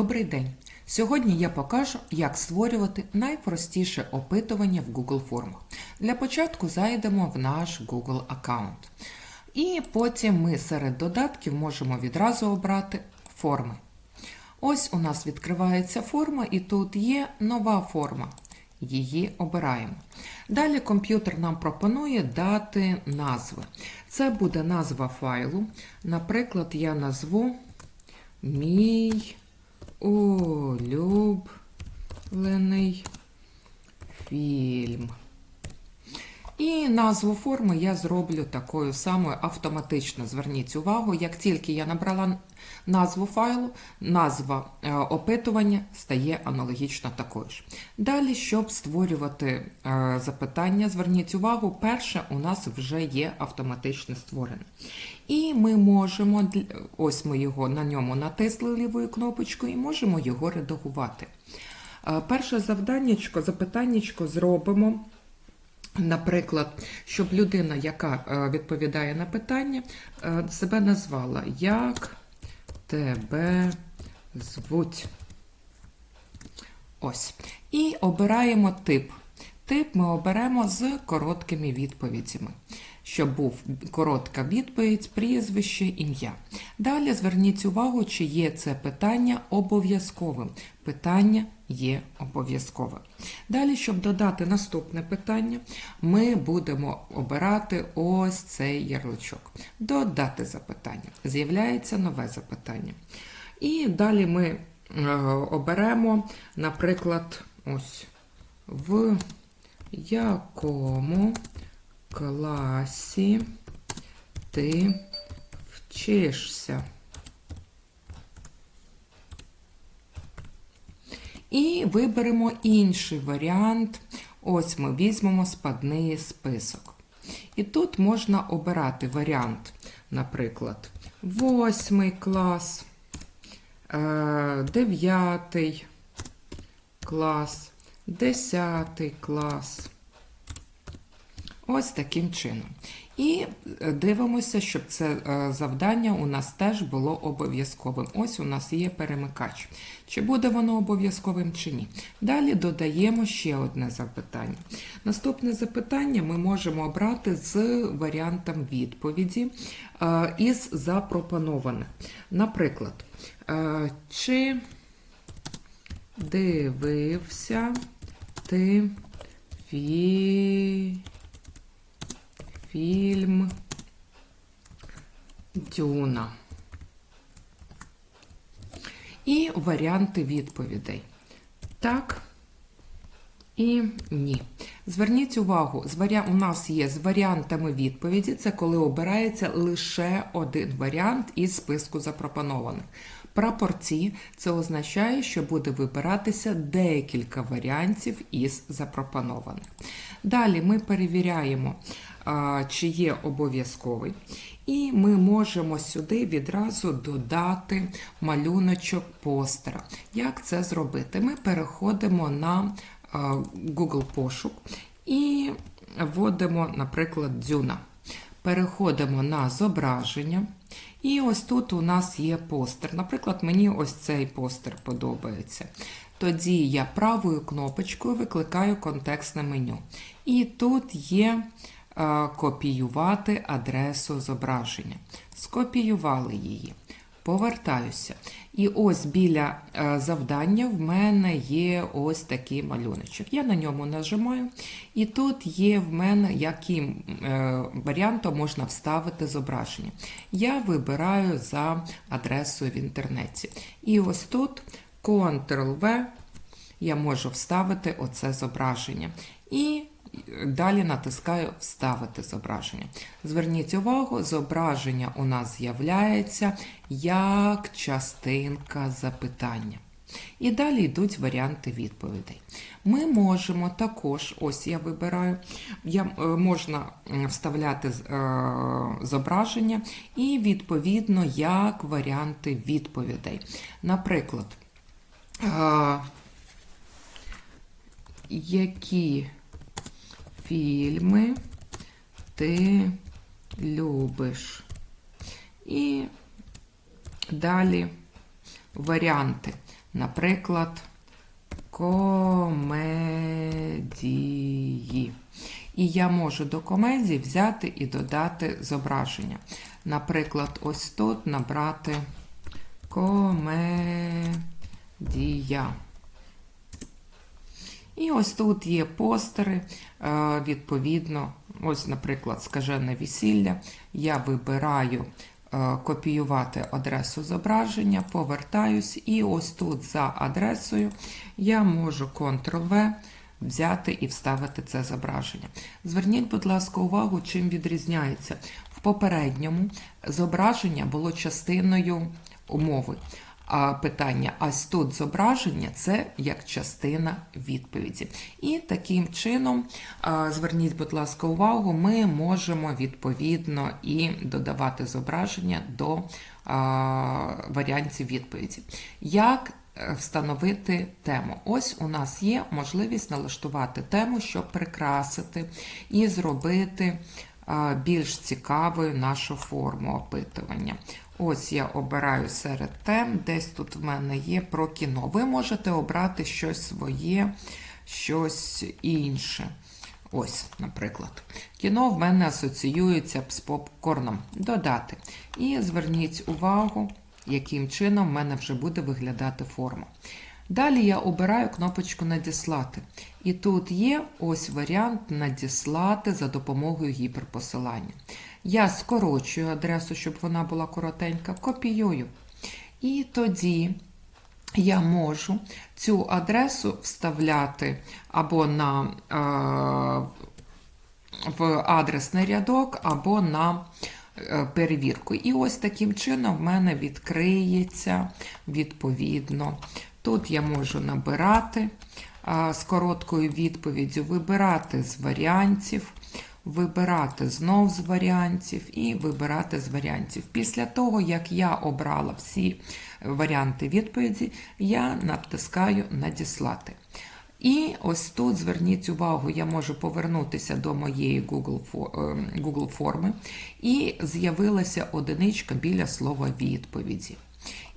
Добрий день! Сьогодні я покажу, як створювати найпростіше опитування в Google формах. Для початку зайдемо в наш Google аккаунт. І потім ми серед додатків можемо відразу обрати форми. Ось у нас відкривається форма, і тут є нова форма. Її обираємо. Далі комп'ютер нам пропонує дати назви. Це буде назва файлу. Наприклад, я назву Мій улюблений фільм. І назву форми я зроблю такою самою автоматично. Зверніть увагу, як тільки я набрала назву файлу, назва е, опитування стає аналогічно такою ж. Далі, щоб створювати е, запитання, зверніть увагу, перше у нас вже є автоматично створене. І ми можемо, ось ми його на ньому натисли лівою кнопочкою і можемо його редагувати. Е, Перше завданнячко, запитаннячко зробимо. Наприклад, щоб людина, яка е, відповідає на питання, е, себе назвала Як тебе звуть? Ось. І обираємо тип. Тип ми оберемо з короткими відповідями. Щоб був коротка відповідь, прізвище, ім'я. Далі зверніть увагу, чи є це питання обов'язковим. Питання є обов'язкове. Далі, щоб додати наступне питання, ми будемо обирати ось цей ярличок. Додати запитання. З'являється нове запитання. І далі ми е, оберемо, наприклад, ось в якому класі ти вчишся. І виберемо інший варіант. Ось ми візьмемо спадний список. І тут можна обирати варіант, наприклад, восьмий клас, е, дев'ятий клас, десятий клас. Ось таким чином. І е, дивимося, щоб це е, завдання у нас теж було обов'язковим. Ось у нас є перемикач. Чи буде воно обов'язковим чи ні. Далі додаємо ще одне запитання. Наступне запитання ми можемо обрати з варіантом відповіді е, із запропонованих. Наприклад, чи дивився ти фі... фільм Дюна. І варіанти відповідей. Так і ні. Зверніть увагу, у нас є з варіантами відповіді, це коли обирається лише один варіант із списку запропонованих. Прапорці це означає, що буде вибиратися декілька варіантів із запропонованих. Далі ми перевіряємо, чи є обов'язковий. І ми можемо сюди відразу додати малюночок постера. Як це зробити? Ми переходимо на Google пошук і вводимо, наприклад, дзюна. Переходимо на зображення. І ось тут у нас є постер. Наприклад, мені ось цей постер подобається. Тоді я правою кнопочкою викликаю контекстне меню. І тут є копіювати адресу зображення. Скопіювали її. Повертаюся. І ось біля е, завдання в мене є ось такий малюночок. Я на ньому нажимаю, і тут є в мене, яким е, варіантом можна вставити зображення. Я вибираю за адресою в інтернеті. І ось тут Ctrl-V я можу вставити оце зображення. І Далі натискаю Вставити зображення. Зверніть увагу, зображення у нас з'являється як частинка запитання. І далі йдуть варіанти відповідей. Ми можемо також, ось я вибираю, я, е, можна вставляти е, зображення і, відповідно, як варіанти відповідей. Наприклад, е, які фільми ти любиш. І далі варіанти. наприклад, комедії. І я можу до комедії взяти і додати зображення. Наприклад, ось тут набрати комедія. І ось тут є постери, е, відповідно, ось, наприклад, скажене весілля. Я вибираю е, копіювати адресу зображення, повертаюсь, і ось тут за адресою я можу Ctrl-V взяти і вставити це зображення. Зверніть, будь ласка, увагу, чим відрізняється. В попередньому зображення було частиною умови. А питання, ось тут зображення це як частина відповіді. І таким чином, зверніть, будь ласка, увагу, ми можемо відповідно і додавати зображення до варіантів відповіді. Як е, встановити тему? Ось у нас є можливість налаштувати тему, щоб прикрасити і зробити більш цікавою нашу форму опитування. Ось я обираю серед тем, десь тут в мене є про кіно. Ви можете обрати щось своє, щось інше. Ось, наприклад, кіно в мене асоціюється з попкорном. Додати. І зверніть увагу, яким чином в мене вже буде виглядати форма. Далі я обираю кнопочку Надіслати. І тут є ось варіант Надіслати за допомогою гіперпосилання. Я скорочую адресу, щоб вона була коротенька, копіюю. І тоді я можу цю адресу вставляти або на, е, в адресний рядок, або на е, перевірку. І ось таким чином в мене відкриється відповідно. Тут я можу набирати з короткою відповіддю, вибирати з варіантів, вибирати знов з варіантів і вибирати з варіантів. Після того, як я обрала всі варіанти відповіді, я натискаю Надіслати. І ось тут зверніть увагу, я можу повернутися до моєї Google, е, форми, і з'явилася одиничка біля слова відповіді.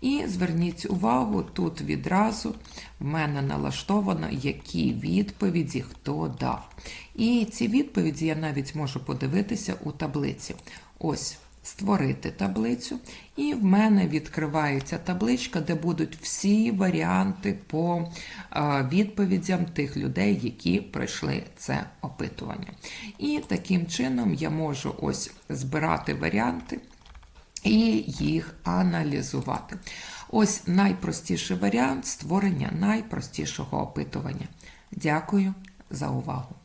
І зверніть увагу, тут відразу в мене налаштовано, які відповіді хто дав. І ці відповіді я навіть можу подивитися у таблиці. Ось. Створити таблицю, і в мене відкривається табличка, де будуть всі варіанти по відповідям тих людей, які пройшли це опитування. І таким чином я можу ось збирати варіанти і їх аналізувати. Ось найпростіший варіант створення найпростішого опитування. Дякую за увагу!